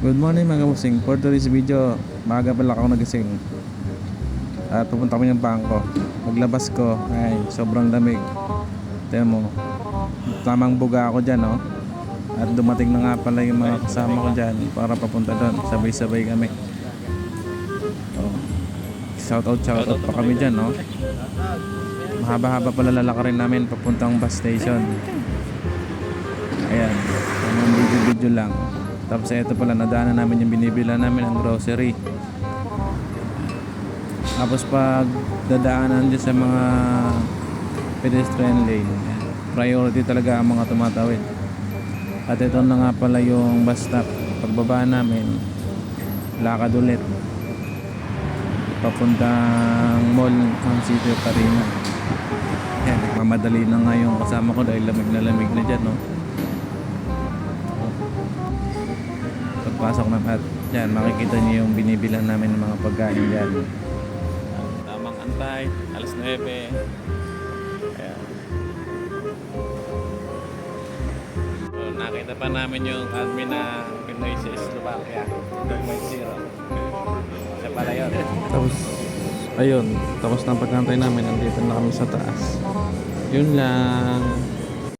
Good morning mga kabusing. For today's video, maaga pala ako nagising. At pupunta kami ng bangko. Paglabas ko, ay sobrang lamig. Tignan mo, tamang buga ako dyan, no? At dumating na nga pala yung mga kasama ko dyan para papunta doon. Sabay-sabay kami. Oh. Shout out, shout out pa kami dyan, no? Mahaba-haba pala lalakarin namin papuntang bus station. Ayan, yung video-video lang. Tapos ito pala, nadaanan namin yung binibila namin ng grocery. Tapos pag dadaanan dyan sa mga pedestrian lane, priority talaga ang mga tumatawid. At ito na nga pala yung bus stop. Pagbaba namin, lakad ulit. Papuntang mall ng City of Tarima. Yan, nagmamadali na nga yung kasama ko dahil lamig na lamig na dyan, no? Pagpasok na at yan, makikita niyo yung binibilan namin ng mga pagkain dyan. Tamang antay, alas 9. Ayan. So, nakita pa namin yung admin na Pinoy sa Slovakia, 2.0. Siya pala yun. Tapos, ayun, tapos ng pagkantay namin, nandito na kami sa taas. Yun lang.